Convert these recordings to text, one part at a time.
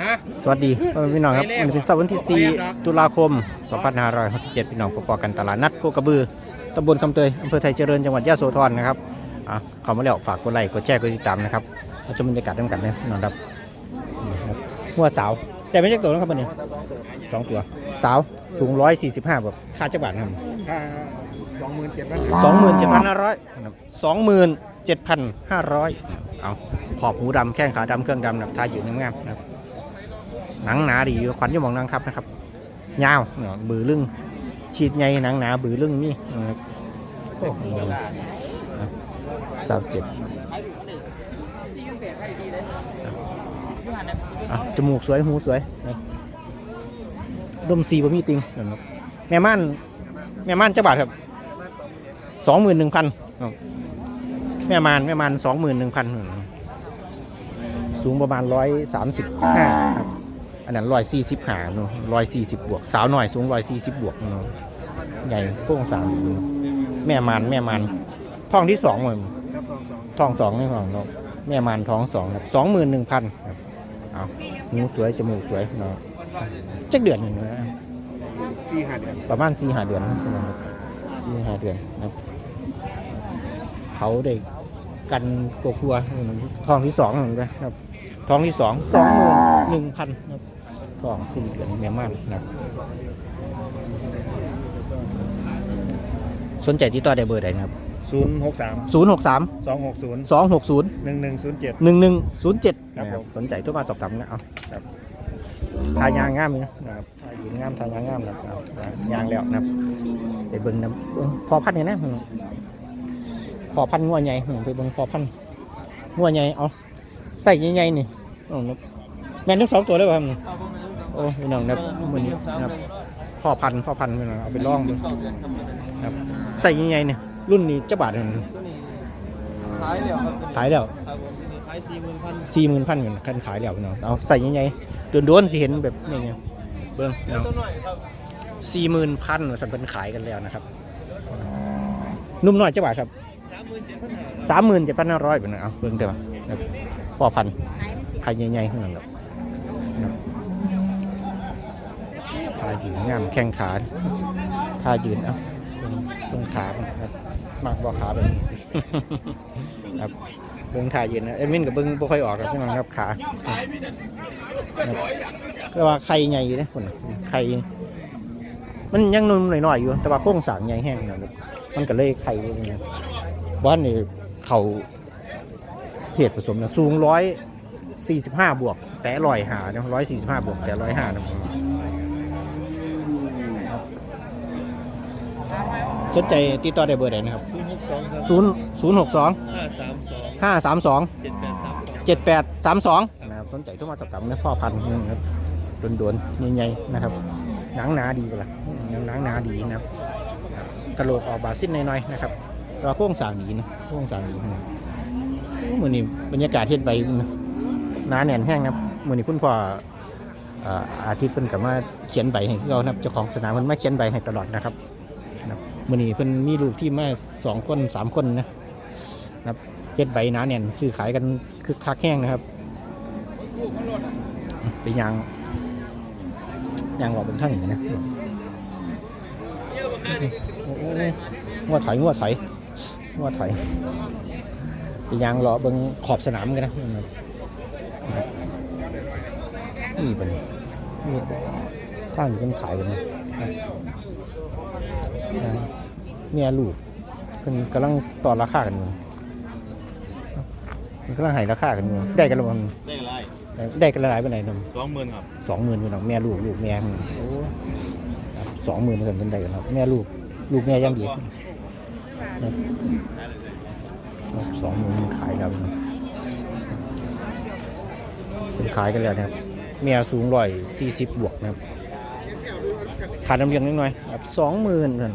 ฮะสวัสดีพ่อแม่พี่น้องครับไปวันแล้วนี้เป็นเสาร์วันที่ไปแล้ว4ตุลาคม 2567 พี่น้องพบกันตลาดนัดโคกระบือตำบลคำเตยอำเภอไทยเจริญจังหวัดยะโสธรนะครับอะเข้ามาแล้วฝากกดไลค์กดแชร์กดติดตามนะครับมาชมบรรยากาศด้วยกันนะพี่น้องครับนี่ครับหัวสาวแต่ไม่ใช่ตัวนะครับวันนี้สองตัว สาวสูง 145แบบค่าจักรบาทนะครับค่าสองหมื่นเจ็ดพันสองหมื่นเจ็ดพันห้าร้อยสองหมื่นเจ็ดพันห้าร้อยเอาขอบหูดำแข้งขาดำเครื่องดำนะทาอยู่งามๆนะครับ หนังหนาดีขวัญยมองนางทับนะครับยาวเนาะบือลึงฉีดใหญ่หนังหนาบือลึงนี่นะครับโอ้โหสาวเจ็ดจมูกสวยหูสวยดมสีบะมีติงแม่ม่านแม่ม่านเจ้าบาทครับสองหมื่นหนึ่งพันแม่มานแม่มานสองหมื่นหนึ่งพันสูงประมาณร้อยสามสิบห้าครับ อันนั้นร้อยสี่สิบห้าเนาะร้อยสี่สิบบวก สาวหน่อยสูงร้อยสี่สิบบวกเนาะใหญ่โค้งสามดีเนาะแม่มานแม่มานท้องที่สองเลยท้องสองนี่ของเนาะแม่มานท้องสองครับสองหมื่นหนึ่งพันครับเอาหูสวยจมูกสวยเนาะจักเดือนหนึ่งนะสี่ห้าเดือนประมาณสี่หาเดือนนะครับสี่หาเดือนนะครับเขาได้กันกลัวๆทองที่สองนะครับทองที่สองสองหมื่นหนึ่งพันครับ ทองสี่เดือนแม่ม่านนะครับสนใจที่ต่อได้เบอร์ใดนะครับศูนย์หกสามศูนย์หกสามสองหกศูนย์สองหกศูนย์หนึ่งหนึ่งศูนย์เจ็ดหนึ่งหนึ่งศูนย์เจ็ดครับผมสนใจโทั่วมาสอบถามนะเอาครับทายางงามอยู่นะครับทายยืนงามทายางงามนะครับเอายางแล้วนะครับไปเบิ่งนะเบิ่งพอพันธุ์เนี่ยนะอืมพอพันธุ์งัวใหญ่อืมไปเบิ่งพอพันธุ์งัวใหญ่เอาใส่ใหญ่ๆนี่เอานะแม่นทั้งสองตัวเลยป่ะครับ โอ้พี่น้องนะครับมือนี้นะครับพ่อพันธุ์พ่อพันธุ์พี่น้องเอาไปลองดูครับใส่ใหญ่ๆเนี่ยรุ่นนี้เจ้าบาทเนี่ยตัวนี้ขายแล้วครับขายแล้วครับผมตัวนี้ขายสี่หมื่นพันสี่หมื่นพันเงินคันขายแล้วพี่น้องเอาใส่ยังไงโดนๆสิเห็นแบบนี้ไงเบิ้งพี่น้องตัวหน่อยครับสี่หมื่นพันสัมพันขายกันแล้วนะครับ นุ่มน้อยเจ้าบ่าวครับสามหมื่นเจ็ดพันห้าสามหมื่นเจ็ดพันห้าร้อยเป็นไงเอาเบิ้งเดี๋ยวนะครับพ่อพันขายใหญ่ๆขึ้นมาแล้วนะครับทา ยืนงามแข้งขาทายืนเอ้าเบิ่งเบิ้งขามันครับมากบ่ขาแบบนี้ครับเบิ้งทายืนนะเอ็ดมินกับเบิ้งบ่ค่อยออกครับพี่น้องครับขาครับแต่ว่าไข่ใหญ่อยู่นะคนน่ะไข่มันยังนุ่มหน่อยๆอยู่ แต่ว่าโครงสร้างใหญ่แห้งนะครับมันก็เลยไข่อย่างเงี้ยบ้านนี่เขาเหตุผสมนะสูงร้อยสี่สิบห้าบวก แต่ลอยหาเนาะร้อยสี่สิบห้าบวกแต่ร้อยห้านะ สนใจติดต่อได้เบอร์ใดนะครับศูนย์หกสองครับศูนย์ศูนย์หกสองห้าสามสองห้าสามสองเจ็ดแปดสามสองเจ็ดแปดสามสองนะครับสนใจโทุกมาสอบถามนะพ่อพันธุ์นะครับโดนๆใหญ่ๆนะครับ หนังหนาดีกว่าล่ะหนังหนาดีนะครับครับกระโหลกออกบาสิ้นหน่อยๆนะครับแต่ว่าโค้งสร้างดีนะโค้งสร้างดีนะโอ้มือนี้บรรยากาศเฮ็ดใบหนาแน่นแห้งนะครับมือนี้คุณพ่อเอ่ออาทิตย์เพิ่นกับมาเขียนใบให้เขานะครับเจ้าของสนามเพิ่นมาเขียนใบให้ตลอดนะครับนะครับ มือนี้เพิ่นมีลูกที่มาสองคนสามคนนะครับเฮ็ดใบหนาแน่นซื้อขายกันคือคักแห้งนะครับเป็นยางยางหลอกเป็นท่านอย่างนี้นะงวดถอยงวดถอยงวดถอยเป็นยางหลอเบิงขอบสนามกันนะนี่เป็นท่านเป็นขายกันนะ เมียลูกเป็นกำลังต่อราคากันอยู่มันกำลังให้ราคากันอยู่ได้กันแล้วมันได้ไรได้กันหลายไปไหนนมสองหมื่นครับสองหมื่นพี่น้องแม่ลูกลูกแม่สองหมื่นกันเป็นได้กันครับแม่ลูกลูกแม่ยังดีสองหมื่นมันขายแล้วพี่น้องเป็นขายกันแล้วนะครับแม่สูงร้อยสี่สิบบวกนะครับขาดน้ำเลี้ยงนิดหน่อยครับสองหมื่นครับ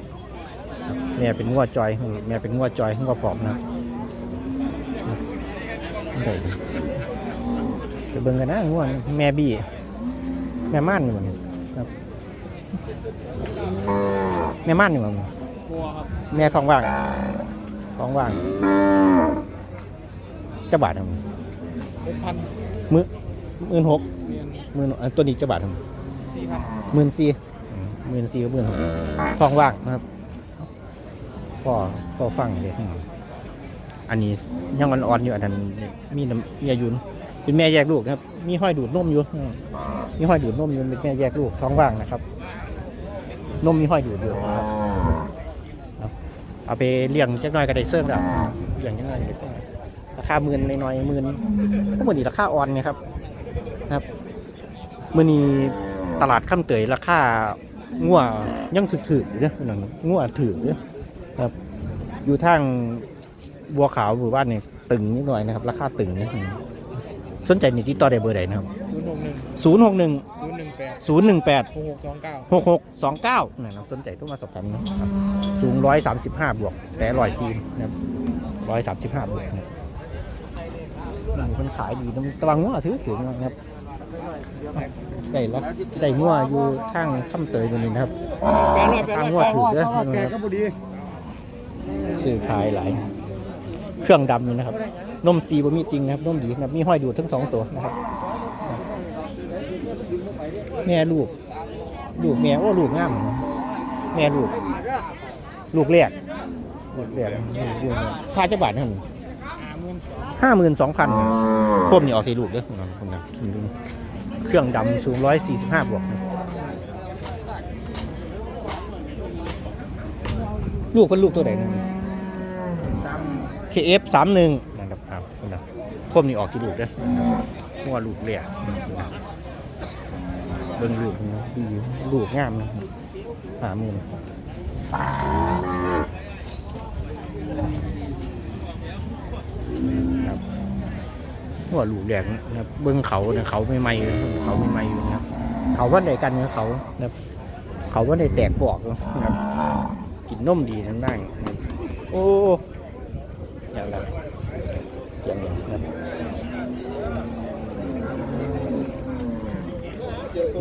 แม่เป็นงวดจอยแม่เป็นงวดจอยงวดปอบนะครับได้ดีไปเบิ่งกันนะง่วนแม่บี้แม่ม่านนี่มันครับแม่ม่านนี่มันบัวครับแม่ท้องว่างท้องว่างจะบาทนะมันหกพันมือมื่นหกเมียนหมื่นอันตัวนี้จะบาทสี่พันหมื่นสี่หมื่นสี่กับหมื่นทองว่างนะครับ พ่อฟอฟังเลยอันนี้ยังอ่อนๆอยู่อันนั้นมีน้ำมีอายุนเป็นแม่แยกลูกนะครับ มีห้อยดูดนมอยู่อืมมีห้อยดูดนมอยู่เป็นแม่แยกลูกท้องว่างนะครับ นมมีห้อยดูดอยู่นะครับเอาเอาไปเลี้ยงจักหน่อยก็ได้เสื่องแล้วเลี้ยงจักหน่อยก็ได้เสื่องราคาหมื่นน้อยๆหมื่นก็หมื่นดีราคาอ่อนเนี่ยครับนะครับมื่อนี้ตลาดข้ามเตยราคางัวยังถือๆอยู่เด้อพี่น้องงัวถือเด้อครับ อยู่ทางบัวขาวหมู่บ้านนี่ตึงนิดหน่อยนะครับ ราคาตึงนิดหนึงสนใจนี่ที่ต่อได้เบอร์ใดนะครับ ศูนย์หกหนึ่งศูนย์หกหนึ่งศูนย์หนึ่งแปดศูนย์หนึ่งแปดหกหกสองเก้า หกหกสองเก้านะครับสนใจต้องมาสอบถามนะครับสูงร้อยสามสิบห้าบวก แต่ร้อยซีนะครับร้อยสามสิบห้าบวกนะครับมันขายดีต้องตะวังงัวถือถือนะครับได้แล้วได้งัวอยู่ทางข้ามเตยบนนี้นะครับ แปดร้อยแปดทางร้อยงัวถือเด้อแปดก็พอดี ซื้อขายหลาย เครื่องดำนี่นะครับ นมซีบะมีจริงนะครับนมดีนะครับมีห้อยดูดทั้งสองตัวนะครับ แม่ลูกลูกแม่โอ้ลูกงามแม่ลูก ลูกแรกลูกแรกลูกค่าจะบาทนั่นสองห้าหมื่นสองพันคมนี่ออกทีลูกเด้อคุณนะเครื่องดำสูงร้อยสี่สิบห้าบวกลูกเป็นลูกตัวไหนนะ KF สามหนึ่งนะครับครับคุณนะคมนี่ออกกี่ลูกเด้อหัวลูกเรียเบิ่งลูกนะดีลูกงามนะหาหมื่นครับหัวลูกแหลกนะครับเบิ่งเขาเนี่ยเขาไม่ไหม่เขาไม่ไหม่อยู่นะครับ เขาว่าใดกันเนี่ยเขานะครับเขาว่าใดแตกปอกนะครับกินนมดีนั่นได้นะครับโอ้ อย่างนั้นเสียงอย่างนั้น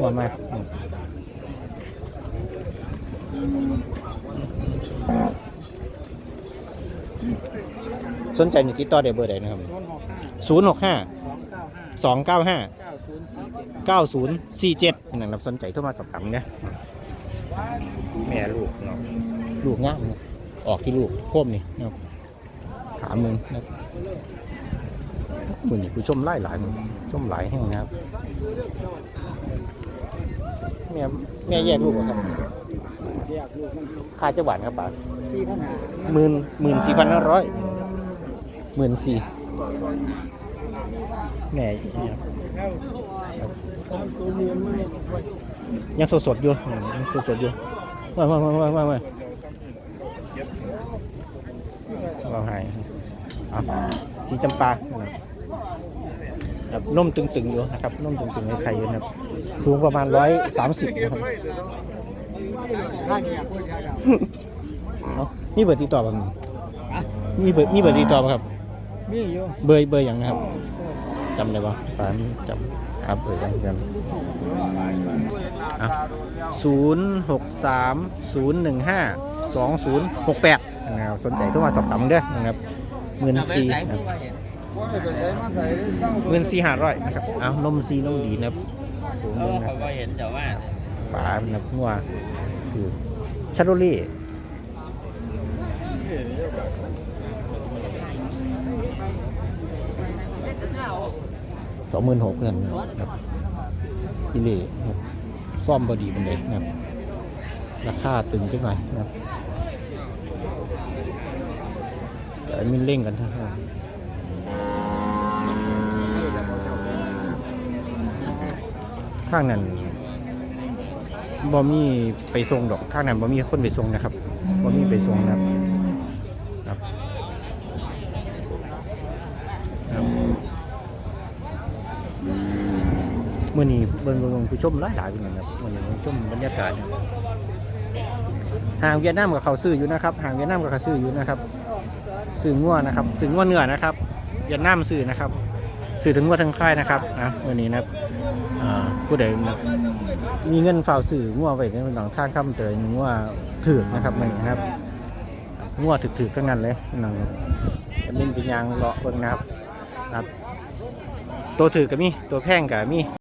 ว่ามาสนใจในติดต่อได้เบอร์ใดนะครับศูนย์หกห้าสองเก้าห้าเก้าศูนย์สี่เจ็ด9047นะครับสนใจโทรมาสอบถามเนี่ยแม่ลูกเนาะลูกงามเนาะออกที่ลูกโคมนี่เนาะถามมึงนะครับมือนี่ผู้ชมไล่หลายมือชมหลายแห่งนะครับ แม่แม่แยกลูกเหรอครับเรียกลูกมันค่าจะหวานครับบาทสี่พันห้าหมื่นหมื่นสี่พันห้าร้อยหมื่นสี่แม่แล้วตัวเมียมันไม่ค่อยยังสดสดๆอยู่อืมยังสดสดๆอยู่มามามามามามาเราหายอะสีจำปา ครับนุ่มตึงๆอยู่นะครับนุ่มตึงๆในไข่อยู่นะครับ สูงประมาณร้อยสามสิบนะครับห้าเนี่ยพูดยาวเนาะมีเบอร์ติดต่อป่ะมีเบอร์มีเบอร์ติดต่อป่ะครับๆมีอยู่เบอร์เบอร์อย่างนะครับจำได้ป่ะป่านจำครับเบอร์จำจำศูนย์หกสามศูนย์หนึ่งห้าสองศูนย์หกแปดนะครับสนใจโทรมาสอบถามเด้อนะครับหมื่นสี่นะครับ หมื่นสี่ห้าร้อยนะครับ เอานมซีนมดีนะครับ สูงเลยนะก็เห็นแต่ว่าฝาเป็นแบบงัวคือชาโรเล่สองหมื่นหกเงินนะครับอิเล่ซ่อมบอดีเป็นเลยนะครับ ราคาตึงจังหน่อยนะครับเดี๋ยวมินเร่งกันนะครั ข้างนั้นบ่มีไปส่งดอกข้างนั้นบ่มีคนไปส่งนะครับบ่มีไปส่งนะครับครับครับมื่อนี้เบิ่งเบิ่งผู้ชมหลายหลายเป็นครับมื่อนี้ผู้ชมบรรยากาศห่างเวียดนามกับเขาซื้ออยู่นะครับห่างเวียดนามกับเขาซื้ออยู่นะครับซื้องัวนะครับซื้องัวเนื้อนะครับเวียดนามซื้อนะครับ ซื้อถึงว่าทั้งค่ายนะครับนะวันนี้นะครับผู้ใดนะมีเงินฝ่าสื่องัวไว้ในหนังทางคำเตยงัวถือนะครับวันนี้นะครับงัวถือกๆทั้งนั้นเลยนังจะเป็นเป็นยางเลาะเบิ่งนะครับนะตัวถือกับมีตัวแพงก็มี